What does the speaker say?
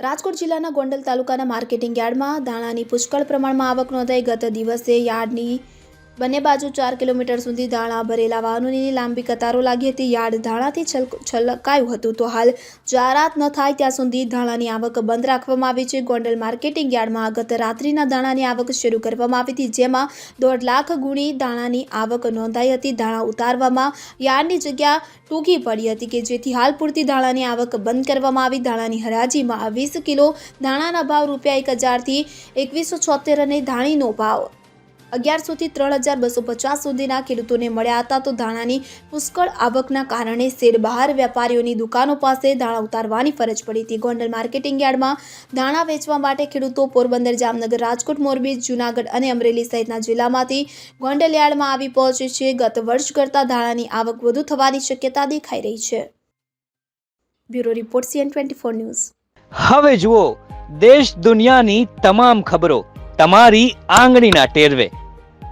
રાજકોટ જિલ્લાના ગોંડલ તાલુકાના માર્કેટિંગ યાર્ડમાં ધાણાની પુષ્કળ પ્રમાણમાં આવક નોંધાઈ ગત દિવસે યાર્ડની બંને બાજુ ચાર કિલોમીટર સુધી ધાણા ભરેલા વાહનોની લાંબી કતારો લાગી હતી. યાર્ડ ધાણાથી છલ, છલકાયું હતું. તો હાલ જાહેરાત ન થાય ત્યાં સુધી ધાણાની આવક બંધ રાખવામાં આવી છે. ગોંડલ માર્કેટિંગ યાર્ડમાં ગત રાત્રિના ધાણાની આવક શરૂ કરવામાં આવી હતી, જેમાં દોઢ લાખ ગુણી ધાણાની આવક નોંધાઈ હતી. ધાણા ઉતારવામાં યાર્ડની જગ્યા ટૂંકી પડી હતી કે જેથી હાલ પૂરતી ધાણાની આવક બંધ કરવામાં આવી. ધાણાની હરાજીમાં વીસ કિલો ધાણાના ભાવ રૂપિયા એક હજારથી એકવીસો છોતેર અને ધાણીનો ભાવ અગિયારસોથી ત્રણ હજાર બસો પચાસ સુધીના ખેડૂતોને મળ્યા હતા તો ધાણાની પુષ્કળ આવકના કારણે શેર બહાર વેપારીઓની દુકાનો પાસે ધાણા ઉતારવાની ફરજ પડી હતી. ગોંડલ માર્કેટિંગ યાર્ડમાં ધાણા વેચવા માટે ખેડૂતો પોરબંદર, જામનગર, રાજકોટ, મોરબી, જૂનાગઢ અને અમરેલી સહિતના જિલ્લામાંથી ગોંડલ યાર્ડમાં આવી પહોંચે છે. ગત વર્ષ કરતાં ધાણાની આવક વધુ થવાની શક્યતા દેખાઈ રહી છે. Bureau report CN twenty four news. હવે જુઓ, દેશ દુનિયાની તમામ ખબરો તમારી આંગળીના ટેરવે.